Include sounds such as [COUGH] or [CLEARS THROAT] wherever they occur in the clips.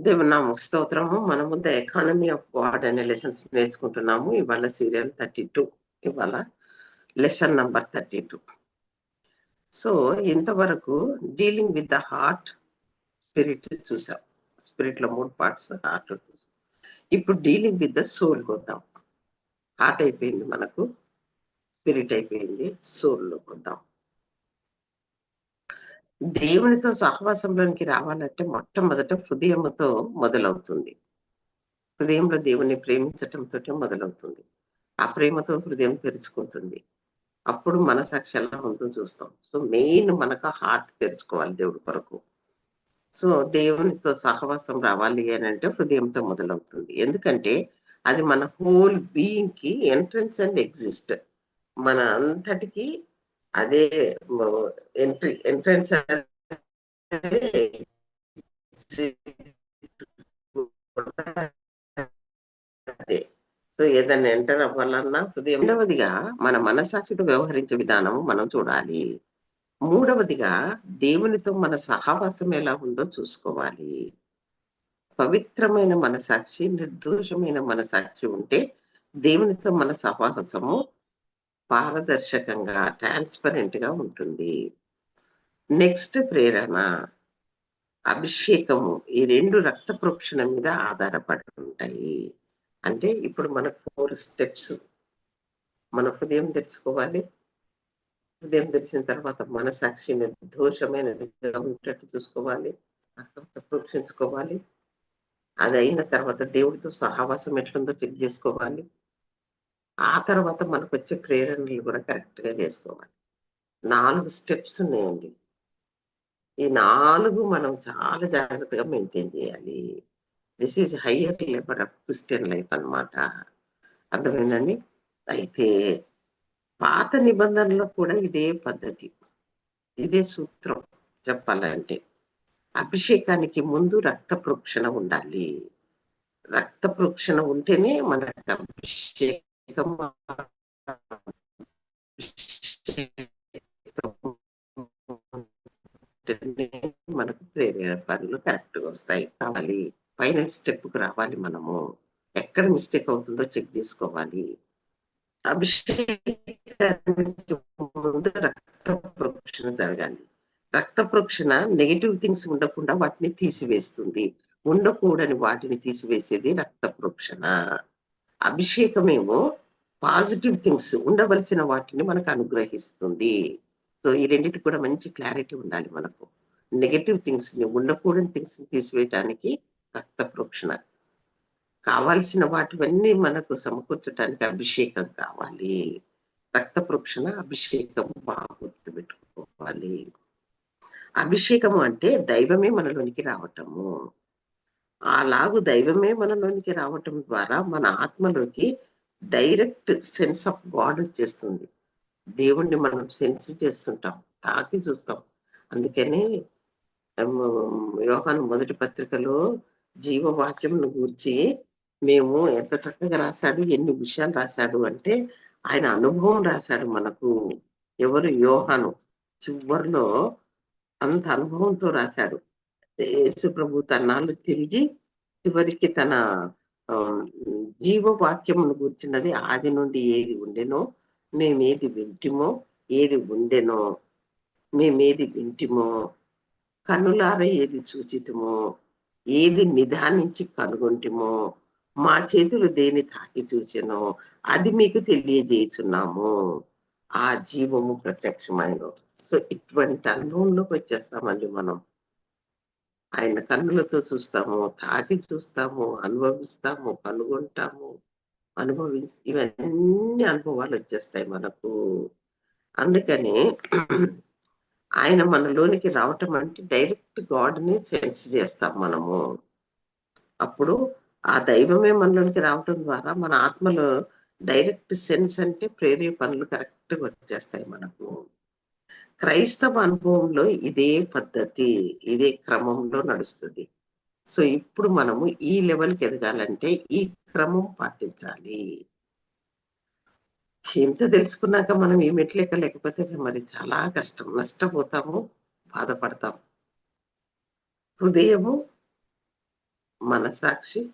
దేవుని నామ స్తోత్రము. మనము ద ఎకానమీ ఆఫ్ గాడ్ అనే లెసన్స్ నేర్చుకుంటున్నాము. ఇవాళ సీరియల్ థర్టీ టూ. ఇవాళ lesson number thirty two. So ఇంతవరకు dealing with the heart spirit చూసాం. స్పిరిట్లో మూడు పార్ట్స్ హార్ట్ చూసాం ఇప్పుడు డీలింగ్ విత్ ద సోల్ కొద్దాం. హార్ట్ అయిపోయింది మనకు. స్పిరిట్ అయిపోయింది. సోల్లో కొద్దాం. దేవునితో సహవాసంలోనికి రావాలంటే మొట్టమొదట హృదయముతో మొదలవుతుంది. హృదయంలో దేవుని ప్రేమించటంతో మొదలవుతుంది. ఆ ప్రేమతో హృదయం తెరుచుకుంటుంది. అప్పుడు మనసాక్షి ఎలా ఉందో చూస్తాం. సో మెయిన్ మనకు హార్ట్ తెరుచుకోవాలి దేవుడి కొరకు. సో దేవునితో సహవాసం రావాలి అని అంటే హృదయంతో మొదలవుతుంది. ఎందుకంటే అది మన హోల్ బీయింగ్కి ఎంట్రన్స్ అండ్ ఎగ్జిస్ట్. మన అంతటికి అదే ఎంట్రీ ఎంట్రన్స్ అదే. సో ఏదైనా ఎంటర్ అవ్వాలన్నా హృదయం రెండవదిగా మన మనసాక్షితో వ్యవహరించే విధానం మనం చూడాలి. మూడవదిగా దేవునితో మన సహవాసం ఎలా ఉందో చూసుకోవాలి. పవిత్రమైన మనసాక్షి నిర్దోషమైన మనసాక్షి ఉంటే దేవునితో మన సహవాసము పారదర్శకంగా ట్రాన్స్పరెంట్గా ఉంటుంది. నెక్స్ట్ ప్రేరణ అభిషేకము. ఈ రెండు రక్త ప్రోక్షణ మీద ఆధారపడి ఉంటాయి. అంటే ఇప్పుడు మన ఫోర్ స్టెప్స్ మన హృదయం తెరుచుకోవాలి హృదయం తెలిసిన తర్వాత మనసాక్షి నిర్దోషమైన ఉండేటట్టు చూసుకోవాలి. రక్తం ప్రోక్షించుకోవాలి. అది అయిన తర్వాత దేవుడితో సహవాసం ఎట్లుందో చెక్ చేసుకోవాలి. ఆ తర్వాత మనకు వచ్చే ప్రేరణలు కూడా కరెక్ట్గా చేసుకోవాలి. నాలుగు స్టెప్స్ ఉన్నాయండి. ఈ నాలుగు మనం చాలా జాగ్రత్తగా మెయింటైన్ చేయాలి. This is higher level of Christian life అనమాట అర్థమైందండి? అయితే పాత నిబంధనలో కూడా ఇదే పద్ధతి. ఇదే సూత్రం చెప్పాలంటే అభిషేకానికి ముందు రక్త ప్రోక్షణ ఉండాలి. రక్త ప్రోక్షణ ఉంటేనే మనకు అభిషేకం మనకు పనులు కరెక్ట్గా వస్తాయి కావాలి ఫైనల్ స్టెప్కు రావాలి మనము. ఎక్కడ మిస్టేక్ అవుతుందో చెక్ చేసుకోవాలి. అభిషేకానికి ముందు రక్త ప్రోక్షణ జరగాలి. రక్త ప్రోక్షణ నెగిటివ్ థింగ్స్ ఉండకుండా వాటిని తీసివేస్తుంది. ఉండకూడని వాటిని తీసివేసేది రక్త ప్రోక్షణ. అభిషేకమేమో పాజిటివ్ థింగ్స్ ఉండవలసిన వాటిని మనకు అనుగ్రహిస్తుంది. సో ఈ రెండింటి కూడా మంచి క్లారిటీ ఉండాలి మనకు. నెగటివ్ థింగ్స్ని ఉండకూడని థింగ్స్ని తీసివేయటానికి రక్త ప్రోక్షణ. కావాల్సిన వాటివన్నీ మనకు సమకూర్చడానికి అభిషేకం కావాలి. రక్త ప్రోక్షణ అభిషేకం బాగా గుర్తుపెట్టుకోవాలి. అభిషేకము అంటే దైవమే మనలోనికి రావటము. అలాగు దైవమే మనలోనికి రావటం ద్వారా మన ఆత్మలోకి డైరెక్ట్ సెన్స్ ఆఫ్ గాడ్ వచ్చేస్తుంది. దేవుణ్ణి మనం సెన్స్ చేస్తుంటాం తాకి చూస్తాం. అందుకని యోగాను మొదటి పత్రికలో జీవవాక్యంను గూర్చి మేము ఎంత చక్కగా రాశాడు ఎన్ని విషయాలు రాశాడు అంటే ఆయన అనుభవం రాశాడు మనకు. ఎవరు యోహాను చివరిలో అంత అనుభవంతో రాశాడు. యేసుప్రభు తన్నాళ్ళు తిరిగి చివరికి తన జీవవాక్యమును గుర్చినది ఆది నుండి ఏది ఉండెనో మేమేది వింటిమో ఏది ఉండెనో మేమేది వింటిమో కనులార ఏది చూచితమో ఏది నిదానించి కనుగొంటిమో మా చేతులు దేని తాకి చూచెనో అది మీకు తెలియజేస్తున్నాము ఆ జీవము ప్రత్యక్షమైన సో ఇటువంటి అనుభవంలోకి వచ్చేస్తామండి మనం. ఆయన కన్నులతో చూస్తాము తాకి చూస్తాము అనుభవిస్తాము కనుగొంటాము అనుభవి ఇవన్నీ అనుభవాలు వచ్చేస్తాయి మనకు. అందుకని ఆయన మనలోనికి రావటం అంటే డైరెక్ట్ గాడ్ని సెన్స్ చేస్తాం మనము. అప్పుడు ఆ దైవమే మనలోనికి రావటం ద్వారా మన ఆత్మలో డైరెక్ట్ సెన్స్ అంటే ప్రేరేపణలు కరెక్ట్గా వచ్చేస్తాయి మనకు. క్రైస్తవ అనుభవంలో ఇదే పద్ధతి ఇదే క్రమంలో నడుస్తుంది. సో ఇప్పుడు మనము ఈ లెవెల్కి ఎదగాలంటే ఈ క్రమం పాటించాలి. ఎంత తెలుసుకున్నాక మనం ఈ మెట్లెక్క లేకపోతే మరి చాలా కష్టం నష్టపోతాము బాధపడతాం. హృదయము మనసాక్షి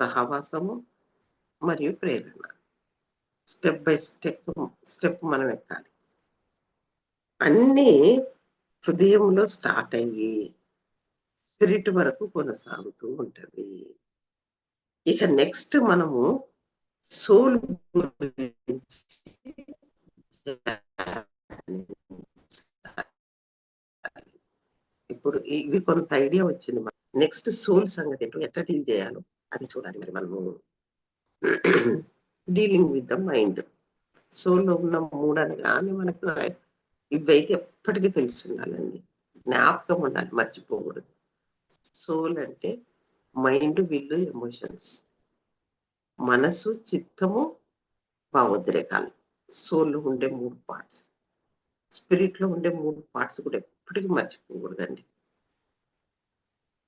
సహవాసము మరియు ప్రేరణ. స్టెప్ బై స్టెప్ స్టెప్ మనం ఎక్కాలి. అన్నీ హృదయంలో స్టార్ట్ అయ్యి స్పిరిట్ వరకు కొనసాగుతూ ఉంటది. ఇక నెక్స్ట్ మనము సోల్ ఇప్పుడు ఇవి కొంత ఐడియా వచ్చింది నెక్స్ట్ సోల్ సంగతి ఏంటో ఎట్లా డీల్ చేయాలో అది చూడాలి మరి మనము. [CLEARS THROAT] Dealing with the mind. సోల్లో ఉన్న మూడు అనగానే మనకు ఇవైతే ఎప్పటికీ తెలిసి ఉండాలండి జ్ఞాపకం ఉండాలి మర్చిపోకూడదు. సోల్ అంటే మైండ్ విల్లు ఎమోషన్స్. మనసు చిత్తము భావోద్రేకాలు. సోల్లో ఉండే మూడు పార్ట్స్. స్పిరిట్లో ఉండే మూడు పార్ట్స్ కూడా ఎప్పటికీ మర్చిపోకూడదండి.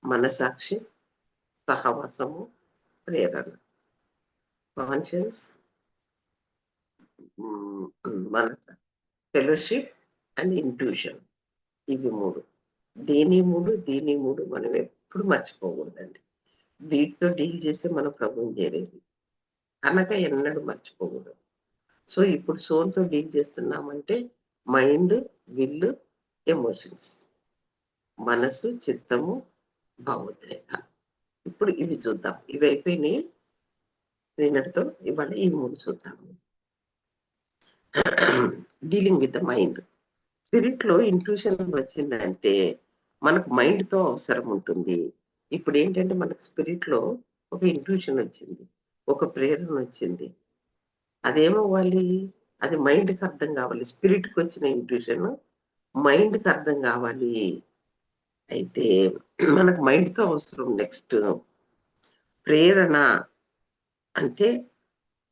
మనసాక్షి సహవాసము ప్రేరణ. కాన్షియన్స్ మన ఫెలోషిప్ అండ్ ఇంట్యూషన్ ఇవి మూడు. దీని మూడు? దీని మూడు? మనం ఎప్పుడు మర్చిపోకూడదండి. వీటితో డీల్ చేస్తే మనం ప్రభుత్వం చేరేది. కనుక ఎన్నడూ మర్చిపోకూడదు. సో ఇప్పుడు సోల్తో డీల్ చేస్తున్నామంటే మైండ్ విల్లు ఎమోషన్స్ మనసు చిత్తము భావోద్రేక ఇప్పుడు ఇవి చూద్దాం. ఇవి అయిపోయినాయి. నిన్నటితో ఇవాళ ఈ మూడు చూద్దాము. డీలింగ్ విత్ ద మైండ్ స్పిరిట్లో ఇంట్యూషన్ వచ్చిందంటే మనకు మైండ్తో అవసరం ఉంటుంది. ఇప్పుడు ఏంటంటే మనకు స్పిరిట్లో ఒక ఇంట్యూషన్ వచ్చింది ఒక ప్రేరణ వచ్చింది. అదేమవ్వాలి అది మైండ్కి అర్థం కావాలి. స్పిరిట్కి వచ్చిన ఇంట్యూషన్ మైండ్కి అర్థం కావాలి. అయితే మనకు మైండ్తో అవసరం నెక్స్ట్ ప్రేరణ అంటే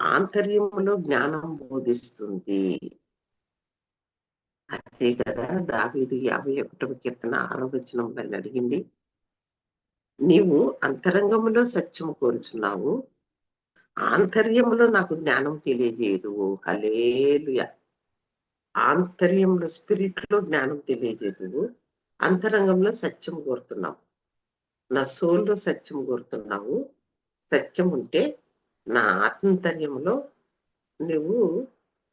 ఆంతర్యంలో జ్ఞానం బోధిస్తుంది. అదే కదా దావీదు యాభై ఒకటవ కీర్తన ఆరో వచనంలో అడిగింది. నీవు అంతరంగంలో సత్యము కోరుచున్నావు. ఆంతర్యంలో నాకు జ్ఞానం తెలియజేయదు హలేలుయ ఆంతర్యంలో స్పిరిట్లో జ్ఞానం తెలియజేయదు అంతరంగంలో సత్యం కోరుతున్నావు. నా సోల్లో సత్యం కోరుతున్నావు. సత్యం ఉంటే నా ఆంతర్యంలో నువ్వు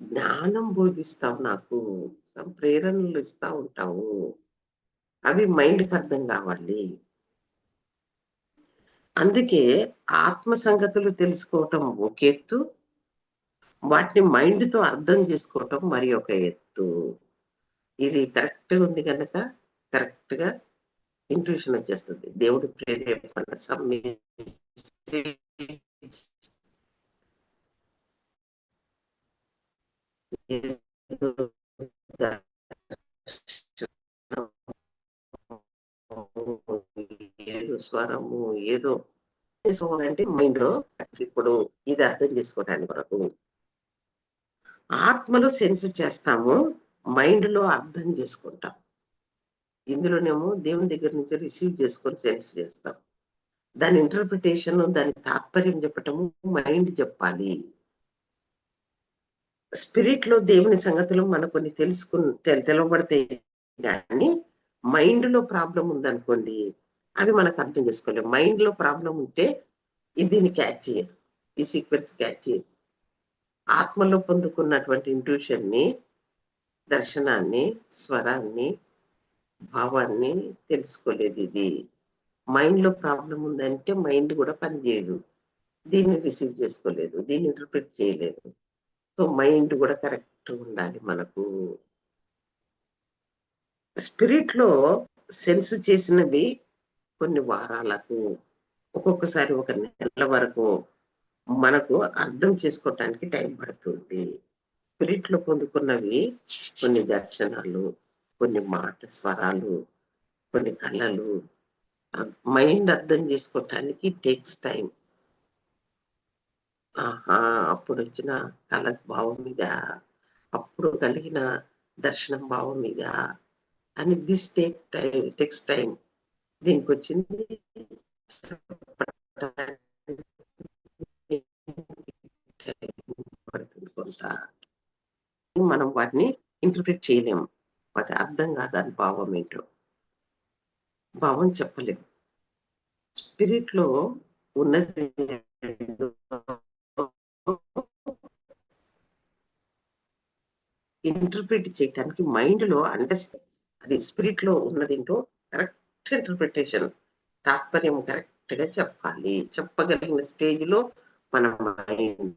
జ్ఞానం బోధిస్తావు నాకు ప్రేరణలు ఇస్తా ఉంటావు. అవి మైండ్కి అర్థం కావాలి. అందుకే ఆత్మ సంగతులు తెలుసుకోవటం ఒక ఎత్తు వాటిని మైండ్తో అర్థం చేసుకోవటం మరి ఒక ఎత్తు. ఇది కరెక్ట్ ఉంది కనుక కరెక్ట్గా ఇంట్యూషన్ వచ్చేస్తుంది. దేవుడి ప్రేరేపణ సమ్మె ఏదో స్వరము ఏదో చేసుకోవాలంటే మైండ్లో ఇప్పుడు ఇది అర్థం చేసుకోవడానికి కొరకు ఆత్మలో సెన్స్ చేస్తాము మైండ్లో అర్థం చేసుకుంటాం. ఇందులోనేమో దేవుని దగ్గర నుంచి రిసీవ్ చేసుకొని సెన్స్ చేస్తాం. దాని ఇంటర్ప్రిటేషన్ దాని తాత్పర్యం చెప్పటము మైండ్ చెప్పాలి. స్పిరిట్లో దేవుని సంగతులు మనకు కొన్ని తెలుసుకు తెలవబడతాయి. కానీ మైండ్లో ప్రాబ్లం ఉందనుకోండి అవి మనకు అర్థం చేసుకోలేము మైండ్లో ప్రాబ్లం ఉంటే ఇది దీన్ని క్యాచ్ చేయదు. ఈ సీక్వెన్స్ క్యాచ్ చేయదు. ఆత్మలో పొందుకున్నటువంటి ఇంట్యూషన్ని దర్శనాన్ని స్వరాన్ని భావాన్ని తెలుసుకోలేదు ఇది. మైండ్లో ప్రాబ్లం ఉందంటే మైండ్ కూడా పనిచేయదు దీన్ని రిసీవ్ చేసుకోలేదు. దీన్ని ఇంటర్ప్రిట్ చేయలేదు. సో మైండ్ కూడా కరెక్ట్ ఉండాలి మనకు. స్పిరిట్లో సెన్స్ చేసినవి కొన్ని వారాలకు ఒక్కొక్కసారి ఒక నెల వరకు మనకు అర్థం చేసుకోవటానికి టైం పడుతుంది. స్పిరిట్లో పొందుకున్నవి కొన్ని దర్శనాలు కొన్ని మాట స్వరాలు కొన్ని కళలు. మైండ్ అర్థం చేసుకోవటానికి టేక్స్ టైం. ఆహా అప్పుడు వచ్చిన కళ భావం మీద అప్పుడు కలిగిన దర్శనం భావం మీద అని this take time takes time. దీనికి వచ్చింది పడుతుంది కొంత. మనం వాటిని ఇంటర్ప్రిట్ చేయలేము వాటి అర్థం కాదు దాని భావం ఏంటో? భావం చెప్పలేము స్పిరిట్లో ఉన్నది ఇంటర్ప్రిట్ చేయటానికి మైండ్లో అండర్స్టాండ్ అది స్పిరిట్లో ఉన్నదేంటో కరెక్ట్ ఇంటర్ప్రిటేషన్ తాత్పర్యం కరెక్ట్గా చెప్పాలి. చెప్పగలిగిన స్టేజ్లో మన మైండ్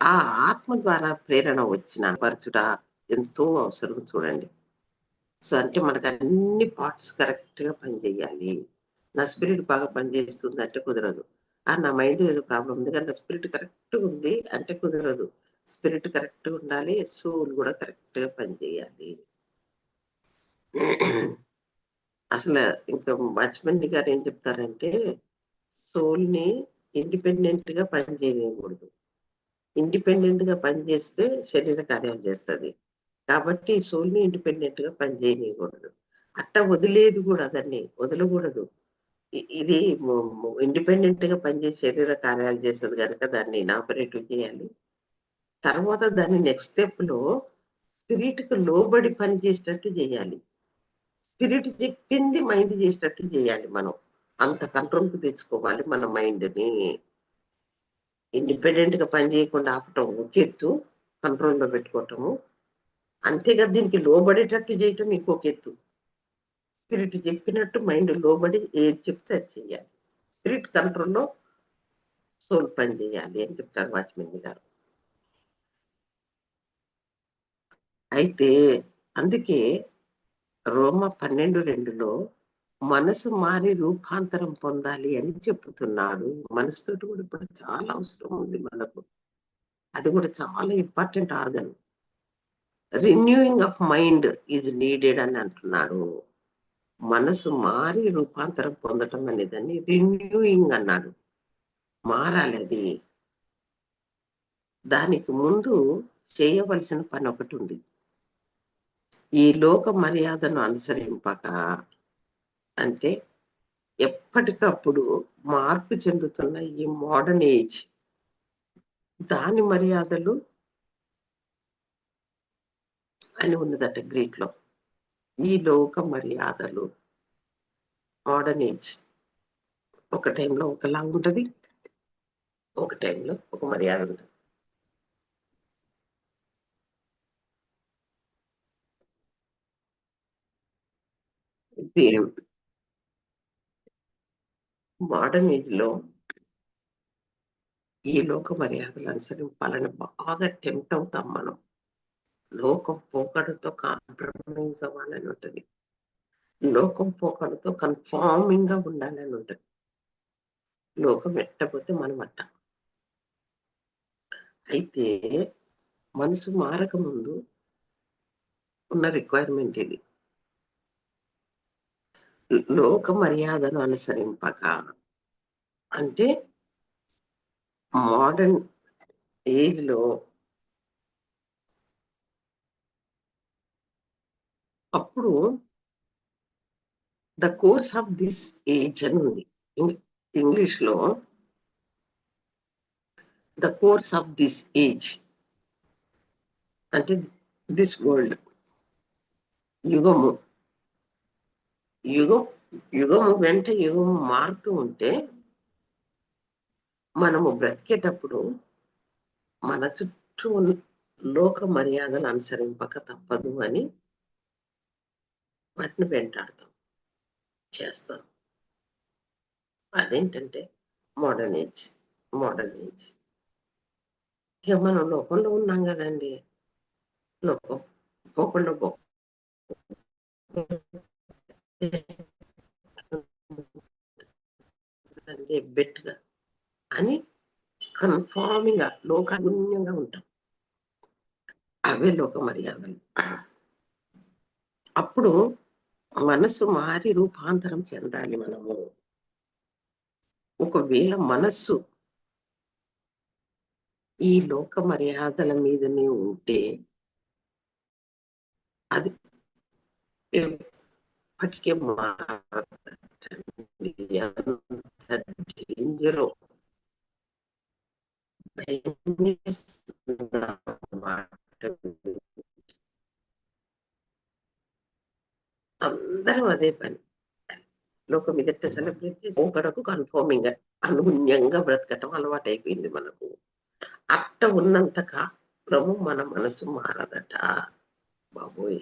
ఆ ఆత్మ ద్వారా ప్రేరణ వచ్చిన పరచుట ఎంతో అవసరం చూడండి. సో అంటే మనకు అన్ని పార్ట్స్ కరెక్ట్గా పనిచేయాలి. నా స్పిరిట్ బాగా పనిచేస్తుంది అంటే కుదరదు. నా మైండ్ ఏదో ప్రాబ్లం ఉంది. కానీ నా స్పిరిట్ కరెక్ట్ ఉంది అంటే కుదరదు. స్పిరిట్ కరెక్ట్ ఉండాలి. సోల్ కూడా కరెక్ట్గా పనిచేయాలి అసలు ఇంకా వాచ్మెన్ గారు ఏం చెప్తారంటే సోల్ని ఇండిపెండెంట్గా పనిచేయకూడదు ఇండిపెండెంట్గా పనిచేస్తే శరీర కార్యాలు చేస్తుంది. కాబట్టి సోల్ని ఇండిపెండెంట్గా పనిచేయకూడదు అట్ట వదిలేదు కూడా దాన్ని. వదలకూడదు. ఇది ఇండిపెండెంట్గా పనిచేసే శరీర కార్యాలు చేస్తుంది కనుక దాన్ని ఇనాపరేటివ్ చేయాలి. తర్వాత దాన్ని నెక్స్ట్ స్టెప్లో స్పిరిట్కు లోబడి పని చేసేటట్టు చేయాలి. స్పిరిట్ చెప్పింది మైండ్ చేసేటట్టు చేయాలి మనం. అంత కంట్రోల్కు తెచ్చుకోవాలి మన మైండ్ని ఇండిపెండెంట్గా పని చేయకుండా ఆపటం ఒక ఎత్తు కంట్రోల్లో పెట్టుకోవటము. అంతేగా దీనికి లోబడేటట్టు చేయటం ఇంకొక ఎత్తు. స్పిరిట్ చెప్పినట్టు మైండ్ లోబడి ఏది చెప్తే అది చెయ్యాలి. స్పిరిట్ కంట్రోల్లో సోల్ పని చేయాలి అని చెప్తారు వాచ్మెన్ గారు. అయితే అందుకే రోమ పన్నెండు రెండులో మనసు మారి రూపాంతరం పొందాలి అని చెప్తున్నాడు. మనసుతోటి కూడా ఇప్పుడు చాలా అవసరం ఉంది మనకు. అది కూడా చాలా important organ renewing of mind is needed అని అంటున్నాడు. మనసు మారి రూపాంతరం పొందటం అనేదాన్ని రిన్యూయింగ్ అన్నాడు. మారాలి అది దానికి ముందు చేయవలసిన పని ఒకటి ఉంది. ఈ లోక మర్యాదను అనుసరింపక అంటే ఎప్పటికప్పుడు మార్పు చెందుతున్న ఈ మోడర్న్ ఏజ్ దాని మర్యాదలు అని ఉన్నదట గ్రీక్లో. ఈ లోక మర్యాదలు మోడర్న్ ఏజ్ ఒక టైంలో ఒకలా ఉంటుంది ఒక టైంలో ఒక మర్యాద ఉంటుంది. మోడర్న్ ఏజ్లో ఈ లోక మర్యాదలు అనుసరింపాలని బాగా టెంప్ట్ అవుతాం మనం. లోకం పోకడతో కాంప్రమైజ్ అవ్వాలని ఉంటుంది. లోకం పోకడతో కన్ఫార్మింగ్గా ఉండాలని ఉంటుంది. లోకం ఎట్టపోతే మనం అట్ట. అయితే మనసు మారక ముందు ఉన్న రిక్వైర్మెంట్ ఇది లోక మర్యాదను అనుసరింపక. అంటే మోడర్న్ ఏజ్ అప్పుడు the course of this age అని ఉంది. ఇంగ్లీష్లో the course of this age అంటే దిస్ వరల్డ్ యుగము. యుగం యుగము వెంట యుగము మారుతూ ఉంటే మనము బ్రతికేటప్పుడు మన చుట్టూ ఉన్న లోక మర్యాదలు అనుసరింపక తప్పదు అని వాటిని వెంటాడతాం. చేస్తాం. అదేంటంటే మోడర్న్ ఏజ్ మోడర్న్ ఏజ్ ఇక మనం లోకంలో ఉన్నాం కదండి. లోకం పోకుండా పో బెట్గా అని కన్ఫార్మింగ్గా లోకాగుణ్యంగా ఉంటాం. అవే లోక మర్యాదలు. అప్పుడు మనసు మారి రూపాంతరం చెందాలి మనము. ఒకవేళ మనస్సు ఈ లోక మర్యాదల మీదనే ఉంటే అది ఎప్పటికే డేంజరో అందరం అదే పని. లోకం ఎదుట సెలబ్రేట్ చేసి ఒకడకు కన్ఫర్మింగ్ అనుగుణ్యంగా బ్రతకటం అలవాటు అయిపోయింది మనకు. అట్ట ఉన్నంత కాలము మన మనసు మారదట. బాబోయ్.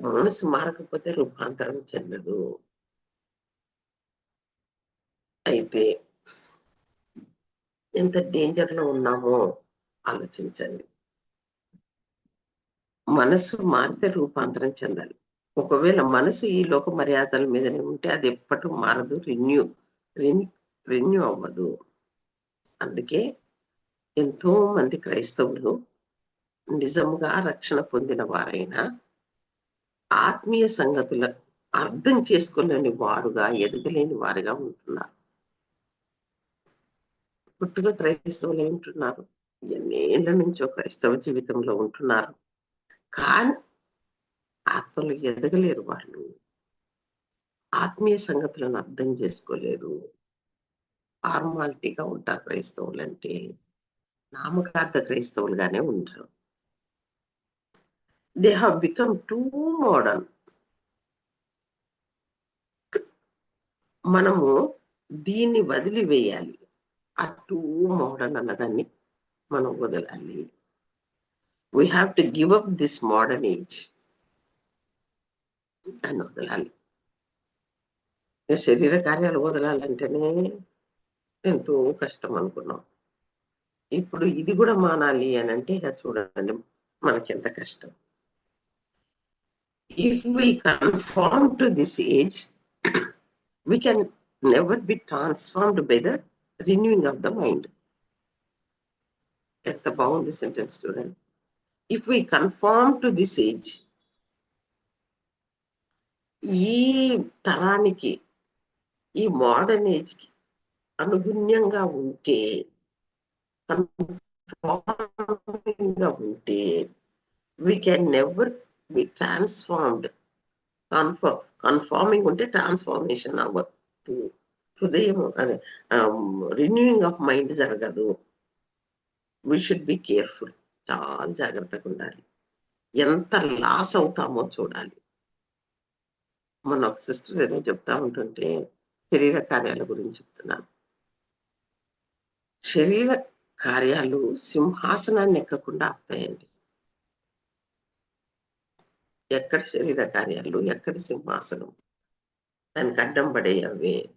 మనసు మారకపోతే రూపాంతరం చెందదు. అయితే ఎంత డేంజర్లో ఉన్నామో ఆలోచించండి. మనసు మారితే రూపాంతరం చెందాలి. ఒకవేళ మనసు ఈ లోక మర్యాదల మీదనే ఉంటే అది ఎప్పటి మారదు రిన్యూ రెన్యూ అవ్వదు. అందుకే ఎంతో మంది క్రైస్తవులు నిజముగా రక్షణ పొందిన వారైనా ఆత్మీయ సంగతుల అర్థం చేసుకోలేని వారుగా ఎదగలేని వారుగా ఉంటున్నారు. పుట్టుగా క్రైస్తవులు ఉంటున్నారు ఎన్నేళ్ళ నుంచో క్రైస్తవ జీవితంలో ఉంటున్నారు? కానీ ఆత్మలు ఎదగలేరు వాళ్ళు. ఆత్మీయ సంగతులను అర్థం చేసుకోలేరు. ఫార్మాలిటీగా ఉంటారు క్రైస్తవులు అంటే నామకార్థ క్రైస్తవులుగానే ఉంటారు they have become too modern మనము దీన్ని వదిలివేయాలి. ఆ టూ మోడర్న్ అన్నదాన్ని మనం వదలాలి. We have to give up this modern age దాన్ని వదలాలి శరీర కార్యాలు వదలాలంటేనే ఎంతో కష్టం అనుకున్నాం ఇప్పుడు ఇది కూడా మానాలి అని అంటే ఇక చూడండి మనకి ఎంత కష్టం if we conform to this age we can never be transformed by the renewing of the mind. At the bound the sentence student. If we conform to this age, ఈ తరానికి ఈ మోడర్న్ ఏజ్కి అనుగుణ్యంగా ఉంటే గా ఉంటే we can never be transformed conform conforming ఉంటే transformation అవ్వదు. హృదయం అదే రిన్యూయింగ్ ఆఫ్ మైండ్ జరగదు. వీ షుడ్ బి కేర్ఫుల్ చాలా జాగ్రత్తగా ఉండాలి. ఎంత లాస్ అవుతామో చూడాలి. మన ఒక సిస్టర్ ఏదో చెప్తా ఉంటుంటే శరీర కార్యాల గురించి చెప్తున్నాను శరీర కార్యాలు సింహాసనాన్ని ఎక్కకుండా ఆపుతాయండి. ఎక్కడ శరీర కార్యాలు ఎక్కడ సింహాసనం? దానికి అడ్డం పడేయవే.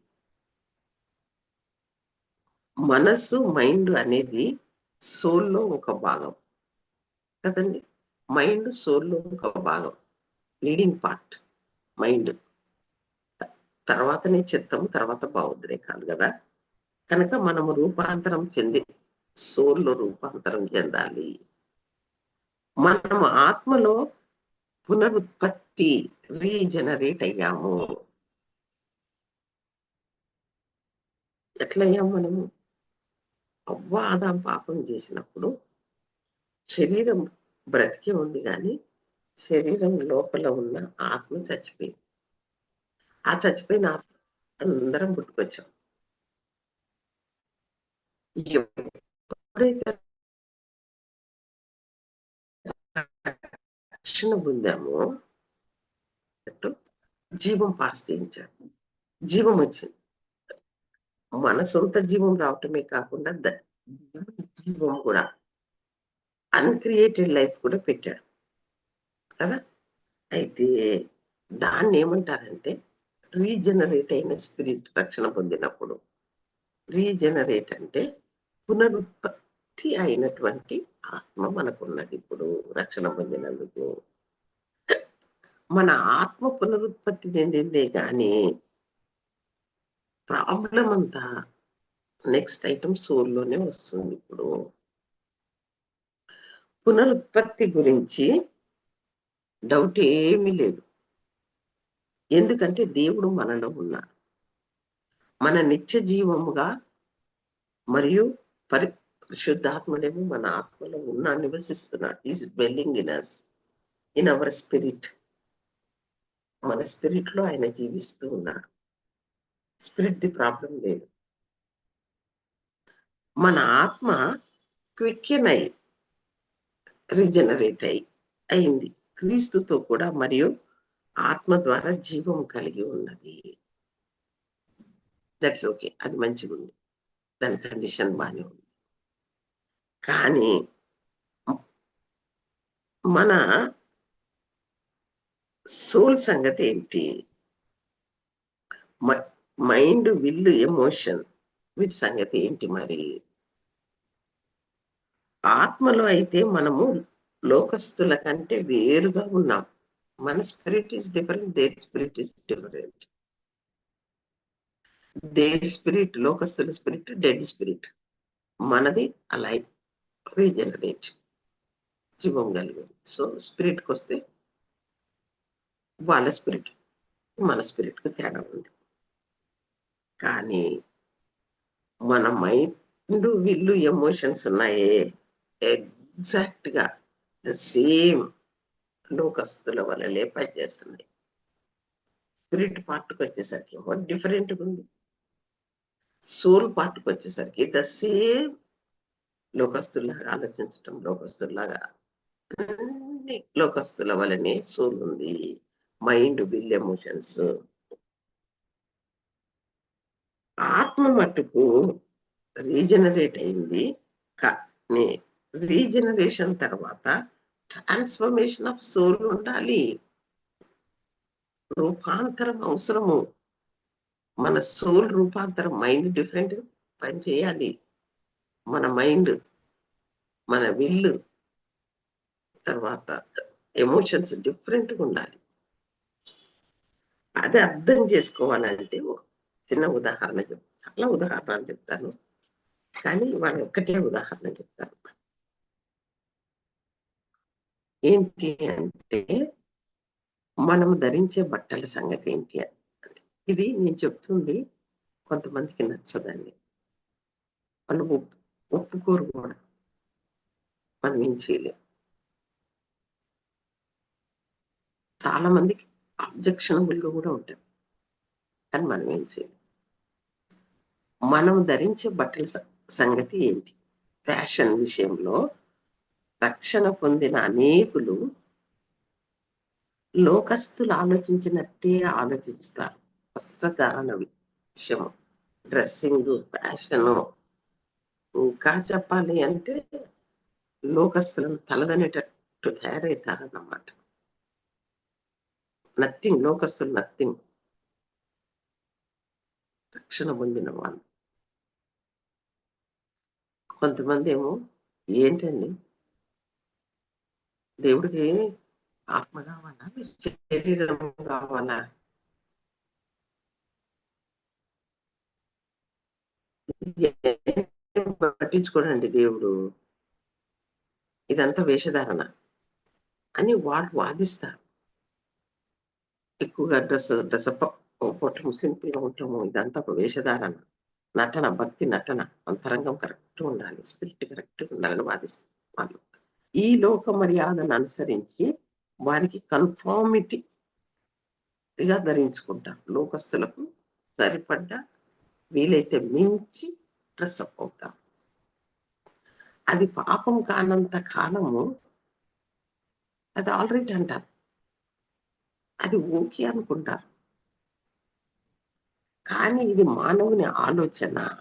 మనసు మైండ్ అనేది సోల్లో ఒక భాగం. కదండి మైండ్ సోల్లో ఒక భాగం. లీడింగ్ పార్ట్ మైండ్ తర్వాతనే చిత్తం తర్వాత భావోద్రేకాలు కదా? కనుక మనము రూపాంతరం చెంది సోల్లో రూపాంతరం చెందాలి. మనము ఆత్మలో పునరుత్పత్తి రీజనరేట్ అయ్యాము. ఎట్లయ్యాము మనము? అవ్వ ఆదాం పాపం చేసినప్పుడు శరీరం బ్రతికే ఉంది కానీ శరీరం లోపల ఉన్న ఆత్మ చచ్చిపోయింది. ఆ చచ్చిపోయిన ఆత్మ అందరం పుట్టుకొచ్చాం. ఎప్పుడైతే రక్షణ పొందామో జీవం పాస్ చేయించాడు జీవం వచ్చింది. మన సొంత జీవం రావటమే కాకుండా జీవం కూడా అన్క్రియేటెడ్ లైఫ్ కూడా పెట్టాడు. కదా? అయితే దాన్ని ఏమంటారంటే రీజనరేట్ అయిన స్పిరిట్ రక్షణ పొందినప్పుడు రీజనరేట్ అంటే పునరుత్పత్తి అయినటువంటి ఆత్మ మనకున్నది ఇప్పుడు రక్షణ పొందినందుకు. మన ఆత్మ పునరుత్పత్తి చెందిందే కానీ ప్రాబ్లం అంతా నెక్స్ట్ ఐటమ్ సోల్లోనే వస్తుంది ఇప్పుడు. పునరుత్పత్తి గురించి డౌట్ ఏమీ లేదు. ఎందుకంటే దేవుడు మనలో ఉన్నాడు మన నిత్య జీవముగా మరియు పరి పరిశుద్ధాత్మలేమో మన ఆత్మలో ఉన్నా నివసిస్తున్నాడు. Is dwelling in us in our spirit మన స్పిరిట్లో ఆయన జీవిస్తూ ఉన్నాడు. స్పిరిట్ ది ప్రాబ్లం లేదు. మన ఆత్మ క్విక్ అయి రీజనరేట్ అయి అయింది. క్రీస్తుతో కూడా మరియు ఆత్మ ద్వారా జీవం కలిగి ఉన్నది. దట్స్ ఓకే అది మంచిగా ఉంది. దాని కండిషన్ బాగానే ఉంది. కానీ మన సోల్ సంగతి ఏంటి? మైండ్ విల్లు ఎమోషన్ వీటి సంగతి ఏంటి మరి? ఆత్మలో అయితే మనము లోకస్తుల కంటే వేరుగా ఉన్నాం. మన spirit is different their spirit is different. Their spirit లోకస్తుల spirit dead spirit. మనది అలైవ్ రీజనరేట్ జీవం కలిగింది సో స్పిరిట్కి వస్తే వాళ్ళ స్పిరిట్ మన స్పిరిట్కి తేడా ఉంది. కానీ మన మైండ్ విల్లు ఎమోషన్స్ ఉన్నాయే. ఎగ్జాక్ట్గా ద సేమ్ లోకస్తుల వలలే పనిచేస్తున్నాయి. స్పిరిట్ పార్ట్కి వచ్చేసరికి ఏమో డిఫరెంట్ ఉంది? సోల్ పార్ట్కి వచ్చేసరికి ద సేమ్ లోకస్తుల్లాగా ఆలోచించటం లోకస్తుల్లాగా అన్ని లోకస్తుల వలనే సోల్ ఉంది. మైండ్ విల్ ఎమోషన్స్ ఆత్మ మట్టుకు రీజనరేట్ అయింది. కానీ రీజనరేషన్ తర్వాత ట్రాన్స్ఫర్మేషన్ ఆఫ్ సోల్ ఉండాలి. రూపాంతరం అవసరము. మన సోల్ రూపాంతరం మైండ్ డిఫరెంట్ పని చేయాలి. మన మైండ్ మన విల్లు తర్వాత ఎమోషన్స్ డిఫరెంట్గా ఉండాలి. అది అర్థం చేసుకోవాలంటే ఒక చిన్న ఉదాహరణ చెప్తాను చాలా ఉదాహరణలు చెప్తాను. కానీ వాళ్ళు ఒక్కటే ఉదాహరణ చెప్తాను. ఏంటి అంటే మనము ధరించే బట్టల సంగతి ఏంటి ఇది నేను చెప్తుంది కొంతమందికి నచ్చదండి. వాళ్ళు ఒప్పు ఒప్పుకోరు కూడా. మనం ఏం చేయలేం. చాలా మందికి అబ్జెక్షనబుల్గా కూడా ఉంటాయి. కానీ మనం ఏం చేయలేం. మనం ధరించే బట్టల సంగతి ఏంటి? ఫ్యాషన్ విషయంలో రక్షణ పొందిన అనేకులు లోకస్తులు ఆలోచించినట్టే ఆలోచిస్తారు. వస్త్రధారణ విషయం డ్రెస్సింగ్ ఫ్యాషన్ ఇంకా చెప్పాలి అంటే లోకస్తులను తలదనేటట్టు తయారవుతారన్నమాట నథింగ్ లోకస్తులు నథింగ్. రక్షణ పొందిన వాళ్ళు. కొంతమంది ఏమో ఏంటండి? దేవుడికి ఆత్మ కావాలా? శరీరం కావాలా? పట్టించుకోడండి దేవుడు? ఇదంతా వేషధారణ. అని వాళ్ళు వాదిస్తారు. ఎక్కువగా డ్రెస్ డ్రెస్ పొట్టము సింపుల్గా ఉంటాము ఇదంతా ఒక వేషధారణ. నటన భక్తి నటన. అంతరంగం కరెక్ట్ ఉండాలి. స్పిరిట్ కరెక్ట్ ఉండాలని వాదిస్తారు వాళ్ళు. ఈ లోక మర్యాదను అనుసరించి వారికి కన్ఫార్మిటీగా ధరించుకుంటారు లోకస్తులకు సరిపడ్డ వీలైతే మించి డ్రెస్ అప్ అవుతాం. అది పాపం కానంత కాలము అది ఆల్రెడీ అంటారు. అది ఓకే అనుకుంటారు. కానీ ఇది మానవుని ఆలోచన.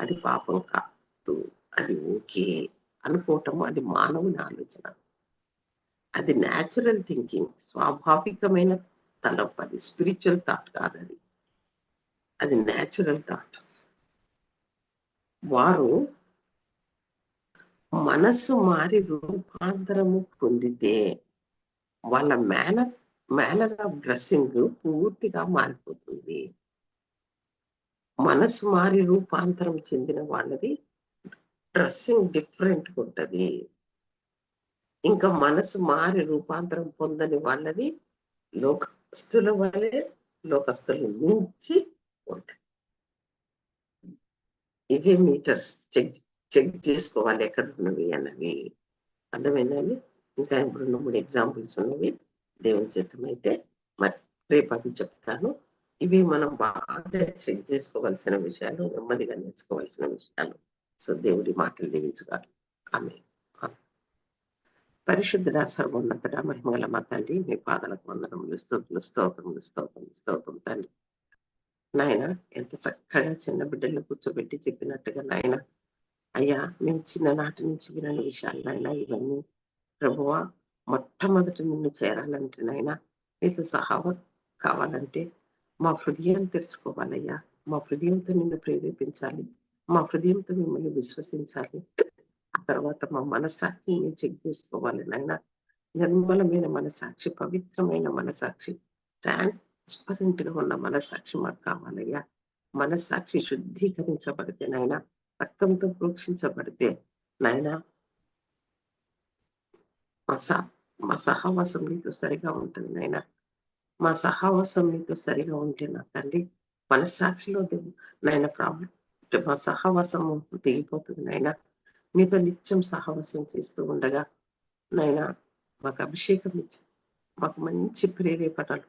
అది పాపం కాదు. అది ఓకే. అనుకోవటము అది మానవుని ఆలోచన. అది న్యాచురల్ థింకింగ్ స్వాభావికమైన తలపు అది స్పిరిచువల్ థాట్ కాదు అది అది న్యాచురల్ థాట్ వారు మనస్సు మారి రూపాంతరము పొందితే వాళ్ళ మేనర్ మేనర్ ఆఫ్ డ్రెస్సింగ్ పూర్తిగా మారిపోతుంది. మనసు మారి రూపాంతరం చెందిన వాళ్ళది డ్రెస్సింగ్ డిఫరెంట్ ఉంటది ఇంకా మనసు మారి రూపాంతరం పొందని వాళ్ళది లోకస్తుల వలె లోకస్తులు మించి ఉంటుంది ఇవే మీటర్స్ చెక్ చెక్ చేసుకోవాలి ఎక్కడ ఉన్నవి అన్నవి అర్థమైందండి ఇంకా ఇప్పుడు రెండు మూడు ఎగ్జాంపుల్స్ ఉన్నవి. దేవుని చిత్తమైతే అయితే మరి రేపు అది చెప్తాను. ఇవి మనం బాగా చెక్ చేసుకోవాల్సిన విషయాలు నెమ్మదిగా నేర్చుకోవాల్సిన విషయాలు. సో దేవుడి మాటలు దీవించుగా ఆమె పరిశుద్ధుడ సర్వోన్నతుడ మహిమగల మా తండ్రి మీ పాదలకు వందనములు స్తోత్రులు స్తోత్రములు స్తోత్రములు స్తోత్రం తండ్రి. నాయన ఎంత చక్కగా చిన్న బిడ్డలను కూర్చోబెట్టి చెప్పినట్టుగా నాయన అయ్యా మేము చిన్ననాటి నుంచి వినని విషయాలు నాయన ఇవన్నీ ప్రభువ మొట్టమొదటి నిన్ను చేరాలంటే నాయన నీతో సహావ కావాలంటే మా హృదయం తెలుసుకోవాలయ్యా మా హృదయంతో నిన్ను ప్రేరేపించాలి. మా హృదయంతో మిమ్మల్ని విశ్వసించాలి. ఆ తర్వాత మా మనసాక్షి మేము చెక్ చేసుకోవాలి నాయన. నిర్మలమైన మనసాక్షి పవిత్రమైన మనసాక్షి ట్రాన్స్పరెంట్గా ఉన్న మనసాక్షి మాకు కావాలయ్యా. మనసాక్షి శుద్ధీకరించబడితే నాయన రక్తంతో ప్రోక్షించబడితే నాయన మా సహ మా సహవాసం నీతో సరిగా ఉంటుంది నాయన. మా సహవాసం నీతో సరిగా ఉంటే నా తండ్రి మనస్సాక్షిలో నాయన ప్రాబ్లం మా సహవాసము తెగిపోతుంది నాయన. మీతో నిత్యం సహవాసం చేస్తూ ఉండగా నాయన మాకు అభిషేకం ఇచ్చి మాకు మంచి ప్రేరేపణలు.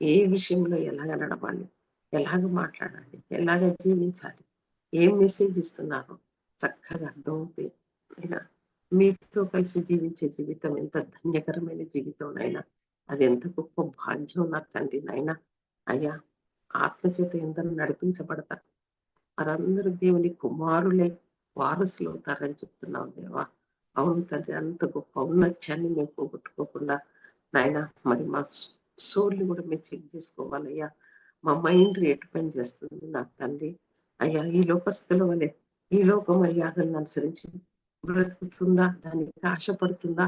ఏ విషయంలో ఎలాగ నడవాలి ఎలాగ మాట్లాడాలి ఎలాగ జీవించాలి ఏం మెసేజ్ ఇస్తున్నారో చక్కగా అర్థమవుతాయి అయినా మీతో కలిసి జీవించే జీవితం ఎంత ధన్యకరమైన జీవితం నైనా అది ఎంత గొప్ప భాగ్యం నా తండ్రి నాయన. అయ్యా ఆత్మచేత ఎందరూ నడిపించబడతారు వారందరూ దేవుని కుమారులే వారసులు అవుతారని చెప్తున్నావు దేవా. అవును తండ్రి అంత గొప్ప ఔన్నత్యాన్ని మేము పోగొట్టుకోకుండా నాయన మరి మా సోల్ని కూడా మేము చెక్ చేసుకోవాలయ్యా. మా మైండ్ ఎటు పని చేస్తుంది నా తండ్రి? అయ్యా ఈ లోకస్తుల వలె ఈ లోక మర్యాదలను అనుసరించి బ్రతుకుతుందా? దానికి ఆశపడుతుందా?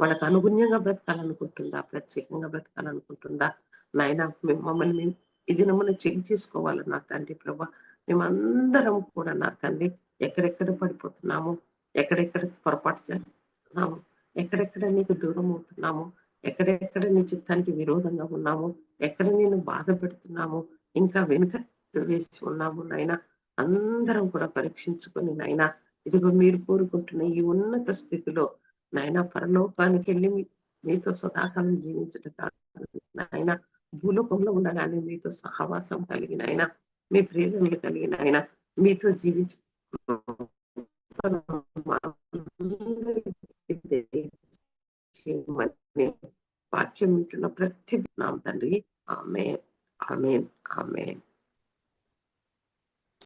వాళ్ళకి అనుగుణ్యంగా బ్రతకాలనుకుంటుందా? ప్రత్యేకంగా బ్రతకాలనుకుంటుందా? నాయన మేము మమ్మల్ని మేము ఇది నమ్మని చెక్ చేసుకోవాలి నా తండ్రి ప్రభా? మేమందరం కూడా నా తండ్రి ఎక్కడెక్కడ పడిపోతున్నాము ఎక్కడెక్కడ పొరపాటు చేస్తున్నాము ఎక్కడెక్కడ నీకు దూరం అవుతున్నాము ఎక్కడెక్కడ నీ చిత్తానికి విరోధంగా ఉన్నాము ఎక్కడ నేను బాధ పెడుతున్నాము ఇంకా వెనుక వేసి ఉన్నాము నాయన అందరం కూడా పరీక్షించుకొని నాయన ఇదిగో మీరు కోరుకుంటున్న ఈ ఉన్నత స్థితిలో నాయన పరలోకానికి వెళ్ళి మీతో సదాకాలం జీవించట నాయన భూలోకంలో ఉండగానే మీతో సహవాసం కలిగిన ఆయన మీ ప్రియులు కలిగిన ఆయన మీతో జీవించ వాక్యం వింటున్న ప్రతి నామ తండ్రి. ఆమె ఆమె ఆమె